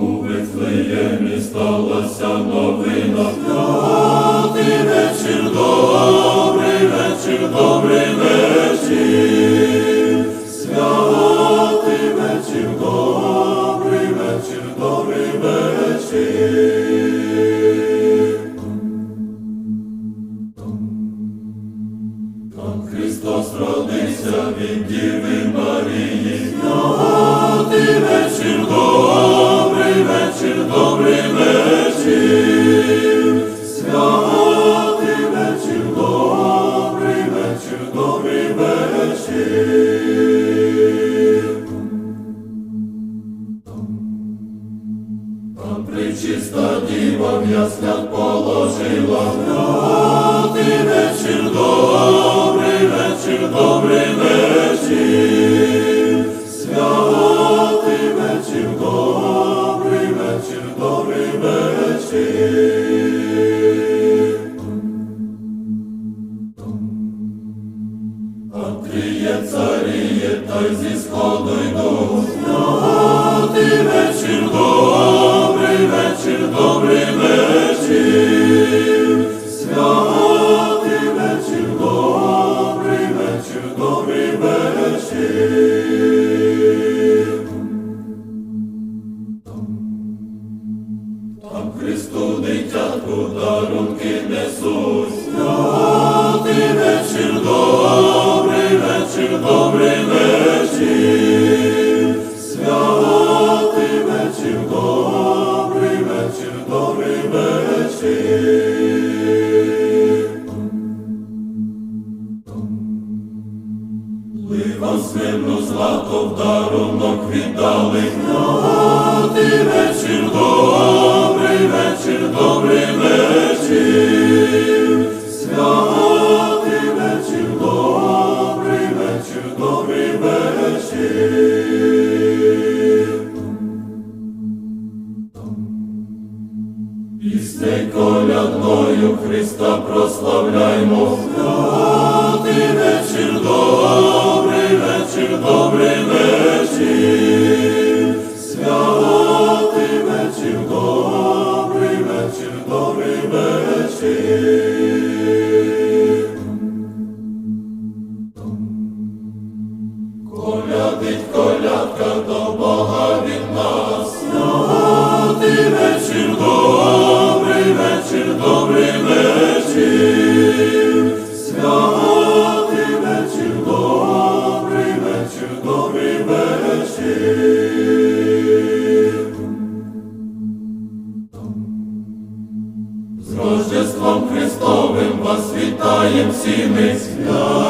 У Вифлеємі сталася новина, в положила, святий вечір, добрий вечір, добрий вечір, святий вечір, добрий вечір, добрий вечір. Андріє царіє, та й зі сходу йду, віддали, святий вечір, добрий вечір, добрий вечір, святий вечір, добрий вечір, добрий вечір. Піснею колядною Христа прославляймо, святий вечір, добрий вечір, добрий З Рождеством Христовим